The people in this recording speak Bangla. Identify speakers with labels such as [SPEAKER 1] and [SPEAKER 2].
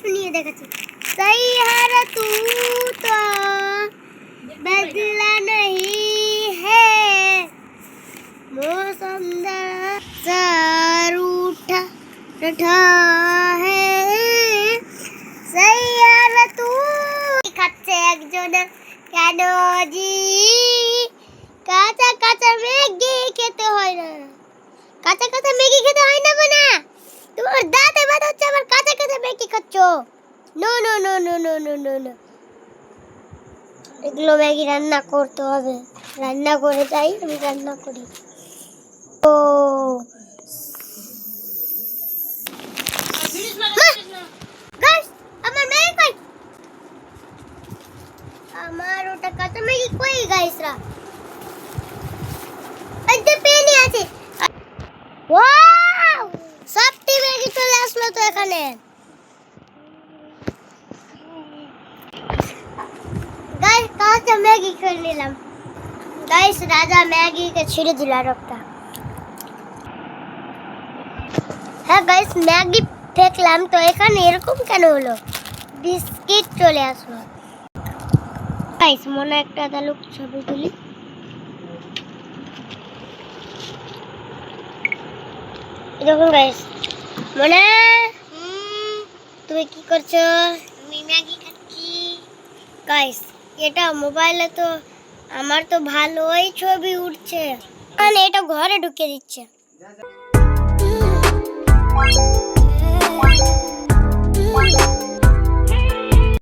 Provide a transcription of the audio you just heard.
[SPEAKER 1] শুনিয়ে দেখাচ্ছি सही है तू तो बदला नहीं है मौसम सर उठा उठा है सही है तू খাচ্ছে একজন কেন জি কাঁচা কাঁচা ম্যাগি খেতে হয় না কাঁচা কাঁচা তোমার দাঁতে ব্যথা হচ্ছে, আবার কাঁচা কাঁচা ম্যাগি খাচ্ছ? No no no no no no no no এগুলো ম্যাগি রান্না করতে হবে। রান্না করে যাই, আমি রান্না করি। ও। আমার আমার ওটা কাঁচা ম্যাগি কই গাইসরা আছে। চলে এখানে গাইস কাঁচা ম্যাগি খেয়ে নিলাম। গাইস রাজা ম্যাগিকে ছিঁড়ে দিল একটা হ্যাঁ গাইস ম্যাগি ফেকলাম তো, এখানে এরকম কেন হলো? বিস্কিট চলে আসলো। গাইস মনে একটা তালুক ছবি তুলি। দেখুন গাইস মনে কি করছ? আমি ম্যাগি খাচ্ছি। গাইস এটা মোবাইলে তো আমার তো ভালোই ছবি উঠছে। মানে এটা ঘরে ঢুকে দিচ্ছে।